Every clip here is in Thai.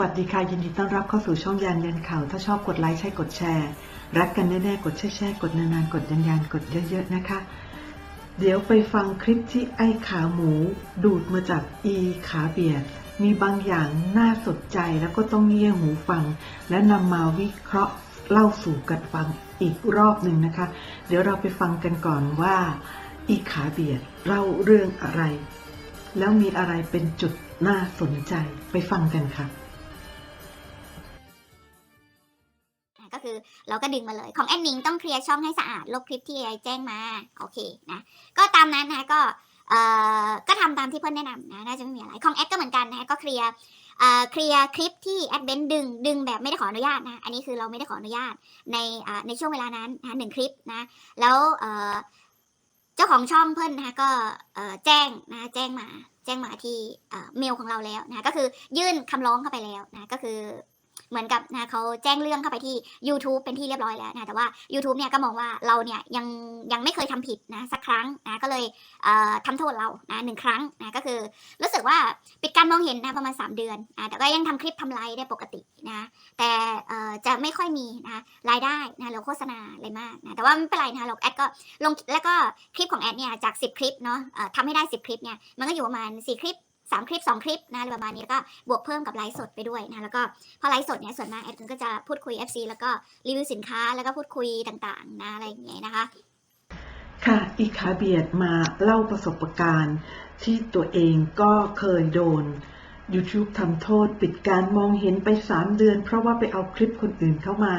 วัสดีค่ะ ยินดีต้อนรับเข้าสู่ช่องยานยันข่าว ถ้าชอบกดไลค์ใช่กดแชร์ รักกันแน่ๆ กดแช่แช่ๆกดนานๆ กดยันยันกดเยอะๆนะคะ เดี๋ยวไปฟังคลิปที่ไอ้ขาหมู ดูดมาจากอีขาเบียด มีบางอย่างน่าสนใจแล้วก็ต้องเงี่ยหูฟัง และนำมาวิเคราะห์เล่าสู่กันฟังอีกรอบหนึ่งนะคะ เดี๋ยวเราไปฟังกันก่อนว่าอีขาเบียดเล่าเรื่องอะไร แล้วมีอะไรเป็นจุดน่าสนใจไปฟังกันค่ะ คือ เราก็ดึงมาเลยของแอนนิงต้องเคลียร์ช่องให้สะอาดลบคลิปที่ AI แจ้งมาโอเคนะก็ตามนั้นนะก็เอ่อก็ทำตามที่เพื่อนแนะนำนะน่าจะไม่มีอะไรของแอดก็เหมือนกันนะก็เคลียร์เอ่อเคลียร์คลิปที่แอดเบนดึงดึงแบบไม่ได้ขออนุญาตนะอันนี้คือเราไม่ได้ขออนุญาตในอ่าในช่วงเวลานั้นนะหนึ่งคลิปนะแล้วเอ่อเจ้าของช่องเพื่อนนะคะก็เอ่อแจ้งนะแจ้งมา แจ้งมาที่เอ่อเมลของเราแล้วนะก็คือยื่นคำร้องเข้าไปแล้วนะก็คือ เหมือนกับนะเขาแจ้งเรื่องเข้าไปที่ YouTube เป็นที่เรียบร้อยแล้วนะแต่ว่า YouTube เนี่ยก็มองว่าเราเนี่ยยังยังไม่เคยทำผิดนะสักครั้งนะก็เลยเอ่อทำโทษเรานะหนึ่งครั้งนะก็คือรู้สึกว่าปิดการมองเห็นนะประมาณ 3 เดือนนะแต่ก็ยังทำคลิปทำไลฟ์ได้ปกตินะแต่เอ่อจะไม่ค่อยมีนะรายได้นะเราโฆษณาอะไรมากนะแต่ว่าไม่เป็นไรนะเราแอดก็ลงแล้วก็คลิปของแอดเนี่ยจาก 10 คลิปเนาะทำให้ได้ 10 คลิปเนี่ยมันก็อยู่ประมาณ4คลิป 3 คลิป 2 คลิปนะอะไรประมาณนี้แล้วก็บวกเพิ่มกับไลฟ์สดไปด้วยนะแล้วก็พอไลฟ์สดเนี่ยส่วนมากแอดก็จะพูดคุย FC แล้วก็รีวิวสินค้าแล้วก็พูดคุยต่างๆนะอะไรอย่างเงี้ยนะคะ ค่ะอีขาเบียดมาเล่าประสบการณ์ที่ตัวเองก็เคยโดน YouTube ทำโทษปิดการมองเห็นไป 3 เดือน เพราะว่าไปเอาคลิปคนอื่นเข้ามา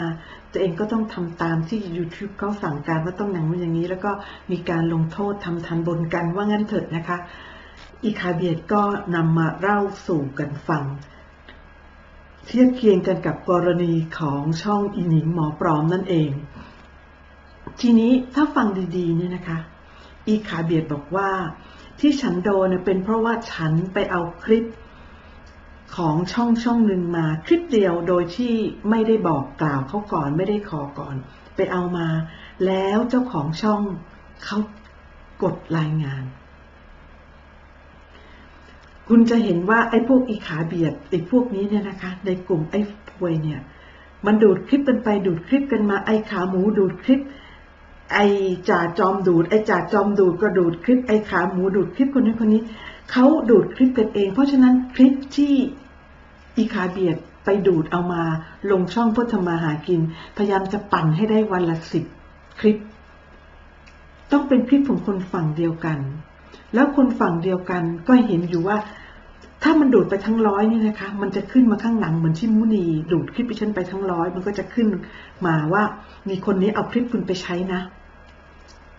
ตัวเองก็ต้องทำตามที่ YouTube เขาสั่งการว่าต้องอย่างนู้นอย่างนี้ แล้วก็มีการลงโทษทำทันบนกันว่างั้นเถิดนะคะ อีคาเบียดก็นำมาเล่าสู่กันฟัง เทียบเคียงกันกับกรณีของช่องอีหนิงหมอปลอมนั่นเอง ทีนี้ถ้าฟังดีๆเนี่ยนะคะ อีขาเบียดบอกว่าที่ฉันโดนเนี่ยเป็นเพราะว่าฉันไปเอาคลิปของช่องช่องหนึ่งมาคลิปเดียวโดยที่ไม่ได้บอกกล่าวเขาก่อนไม่ได้ขอก่อน ไปเอามา แล้วเจ้าของช่องเขากดรายงาน คุณจะเห็นว่าไอ้พวกอีขาเบียดไอ้พวกนี้เนี่ยนะคะ ในกลุ่มไอ้พวยเนี่ย มันดูดคลิปกันไปดูดคลิปกันมาไอ้ขาหมูดูดคลิป ไอ้จ่าจอมดูด ไอ้จ่าจอมดูดก็ดูดคลิปไอ้ขาหมูดูดคลิปคนนี้คนนี้เขาดูดคลิปกันเอง เพราะฉะนั้นคลิปที่อีขาเบียดไปดูดเอามาลงช่องพื่อทำมาหากิน พยายามจะปั่นให้ได้วันละสิบคลิป ต้องเป็นคลิปของคนฝั่งเดียวกัน แล้วคนฝั่งเดียวกันก็เห็นอยู่ว่า ถ้ามันดูดไปทั้งร้อยนี่นะคะ มันจะขึ้นมาข้างหลังเหมือนที่มุนีดูดคลิปไปฉันไปทั้งร้อยมันก็จะขึ้นมาว่ามีคนนี้เอาคลิปคุณไปใช้นะ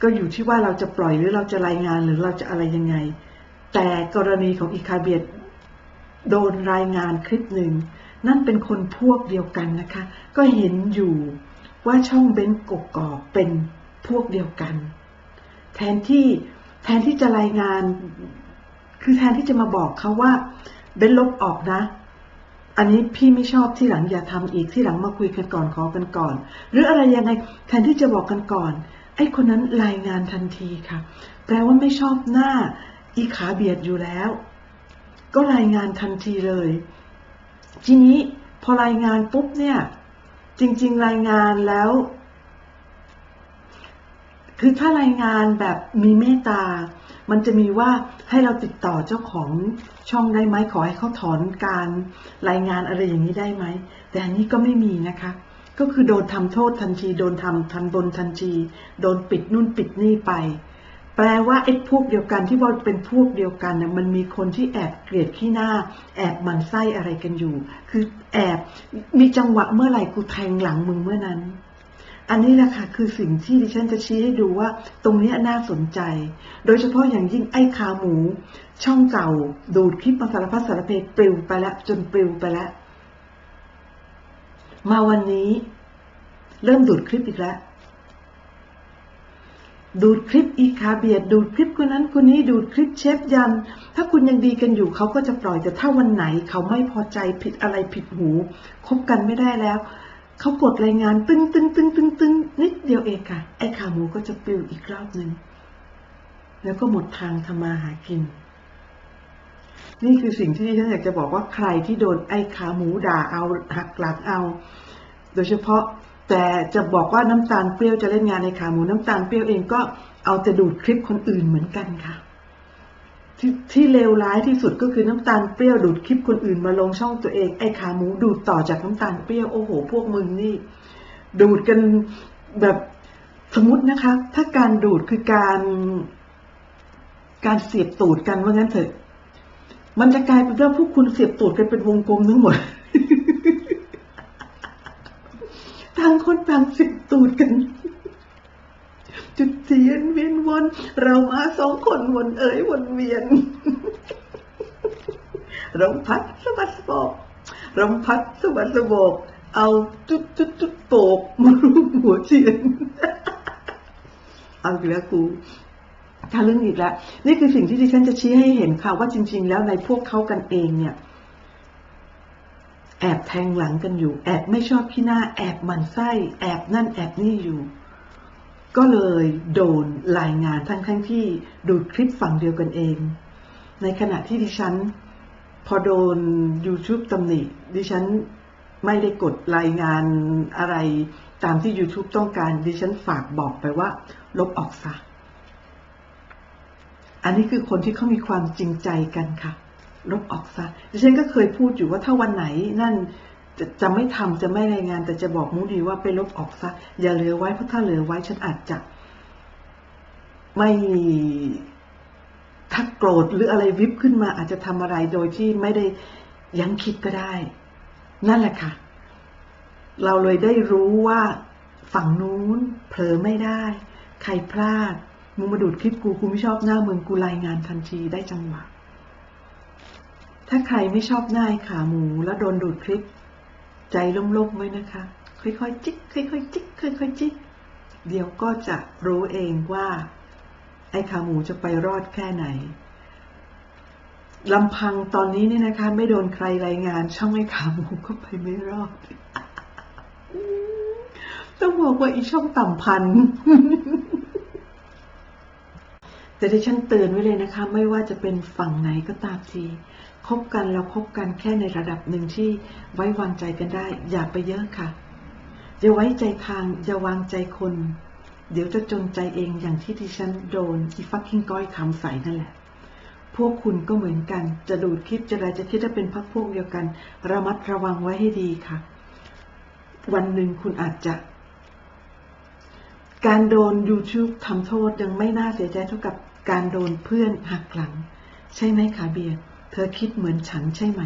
ก็อยู่ที่ว่าเราจะปล่อยหรือเราจะรายงานหรือเราจะอะไรยังไง แต่กรณีของอีคาเบียดโดนรายงานคลิปหนึ่งนั่นเป็นคนพวกเดียวกันนะคะ ก็เห็นอยู่ว่าช่องเบนกกอกเป็นพวกเดียวกัน แทนที่แทนที่จะรายงาน คือแทนที่จะมาบอกเขาว่าเบนลบออกนะ อันนี้พี่ไม่ชอบที่หลังอย่าทำอีกที่หลังมาคุยกันก่อนขอกันก่อน หรืออะไรยังไงแทนที่จะบอกกันก่อน ไอ้คนนั้นรายงานทันทีค่ะ แปลว่าไม่ชอบหน้า อีขาเบียดอยู่แล้ว ก็รายงานทันทีเลย ทีนี้พอรายงานปุ๊บเนี่ย จริง ๆ รายงานแล้ว คือถ้ารายงานแบบมีเมตตา มันจะมีว่าให้เราติดต่อเจ้าของช่องได้ไหมขอให้เขาถอนการรายงานอะไรอย่างนี้ได้ไหม แต่อันนี้ก็ไม่มีนะคะ ก็คือโดนทำโทษทันทีโดนทำทันบนทันที โดนปิดนู่นปิดนี่ไป แปลว่าไอ้พวกเดียวกันที่ว่าเป็นพวกเดียวกันเนี่ยมันมีคนที่แอบเกลียดขี้หน้า แอบมันไส้อะไรกันอยู่ คือแอบมีจังหวะเมื่อไหร่กูแทงหลังมึงเมื่อนั้น อันนี้แหละค่ะคือสิ่งที่ดิฉันจะชี้ให้ดูว่า ตรงนี้น่าสนใจ โดยเฉพาะอย่างยิ่งไอ้ขาหมู ช่องเก่า ดูดคลิปมาสารพัดสารเพปลิวไปแล้วจนปลิวไปแล้วมาวันนี้ เริ่มดูดคลิปอีกแล้ว ดูดคลิปอีคาเบียด ดูดคลิปคนนั้นคนนี้ดูดคลิปเชฟยัน ถ้าคุณยังดีกันอยู่เขาก็จะปล่อยแต่ถ้าวันไหนเขาไม่พอใจผิดอะไรผิดหูคบกันไม่ได้แล้ว เขากดรายงานตึ้งตึ้งตึ้งตึ้งตึ้งนิดเดียวเองค่ะ ไอ้ขาหมูก็จะปิวอีกรอบหนึ่ง แล้วก็หมดทางทำมาหากิน นี่คือสิ่งที่ฉันอยากจะบอกว่าใครที่โดนไอ้ขาหมูด่าเอาหักหลังเอา โดยเฉพาะแต่จะบอกว่าน้ำตาลเปรี้ยวจะเล่นงานในขาหมูน้ำตาลเปรี้ยวเองก็เอาจะดูดคลิปคนอื่นเหมือนกันค่ะ ที่ที่เลวร้ายที่สุดก็คือน้ำตาลเปรี้ยวดูดคลิปคนอื่นมาลงช่องตัวเองไอ้ขาหมูดูดต่อจากน้ำตาลเปรี้ยวโอ้โห พวกมึงนี่ ดูดกันแบบสมมตินะคะ ถ้าการดูดคือการการเสียบตูดกันว่างั้นเถอะ มันจะกลายเป็นว่าพวกคุณเสียบตูดกันเป็นวงกลมทั้งหมดต่างคนต่างเสียบตูดกัน จุดเทียนเวียนวน เรามาสองคนวนเอ๋ยวนเวียนลมพัดสะบัดสะบอกลมพัดสะบัดสะบอกเอาจุดจุดจุดโปกมารูปหัวเทียนเอาอีกแล้วกูทะลึ่งอีกแล้ว นี่คือสิ่งที่ดิฉันจะชี้ให้เห็นค่ะ ว่าจริง ๆ แล้วในพวกเขากันเองเนี่ย แอบแทงหลังกันอยู่ แอบไม่ชอบขี้หน้า แอบมันไส้ แอบนั่นแอบนี่อยู่ ก็เลยโดนรายงานทั้งทั้งๆที่ดูคลิปฝั่งเดียวกันเอง ในขณะที่ดิฉัน พอโดน YouTube ตำหนิดิฉันไม่ได้กดรายงานอะไรตามที่ YouTube ต้องการดิฉันฝากบอกไปว่า ลบออกซะ อันนี้คือคนที่เขามีความจริงใจกันค่ะ ลบออกซะ ดิฉันก็เคยพูดอยู่ว่าถ้าวันไหนนั่น จะจะไม่ทำจะไม่รายงาน แต่จะบอกมูดีว่าไปลบออกซะอย่าเหลือไว้เพราะถ้าเหลือไว้ฉันอาจจะ ไม่ถ้าโกรธหรืออะไรวิบขึ้นมา อาจจะทำอะไรโดยที่ไม่ได้ยั้งคิดก็ได้ นั่นแหละค่ะ เราเลยได้รู้ว่าฝั่งนู้นเผลอไม่ได้ ใครพลาดมึงมาดูดคลิปกูกูไม่ชอบหน้ามึงกูรายงานทันทีได้จังหวะถ้าใครไม่ชอบหน้าขาหมูแล้วโดนดูดคลิป ใจล่มๆไว้นะคะ ค่อยๆจิกค่อยๆจิกค่อยๆจิกเดี๋ยวก็จะรู้เองว่า ไอ้ขาหมูจะไปรอดแค่ไหนลำพังตอนนี้เนี่ยนะคะ ไม่โดนใครรายงาน ช่องไอ้ขาหมูก็ไปไม่รอดต้องบอกว่าอีช่องต่ำพัน แต่ที่ฉันเตือนไว้เลยนะคะ ไม่ว่าจะเป็นฝั่งไหนก็ตามที คบกันเราคบกันแค่ในระดับหนึ่งที่ไว้วางใจกันได้ อย่าไปเยอะค่ะอย่าไว้ใจทางอย่าวางใจคน เดี๋ยวจะจนใจเองอย่างที่ดิฉันโดนอีฟักกิ้งก้อยคำใส่นั่นแหละ พวกคุณก็เหมือนกัน จะดูดคลิปจะอะไรจะคิดว่าเป็นพักพวกเดียวกัน ระมัดระวังไว้ให้ดีค่ะ วันหนึ่งคุณอาจจะ การโดน YouTube ทำโทษยังไม่น่าเสียใจเท่ากับการโดนเพื่อนหักหลัง ใช่ไหมคะเบียร์ เธอคิดเหมือนฉันใช่ไหม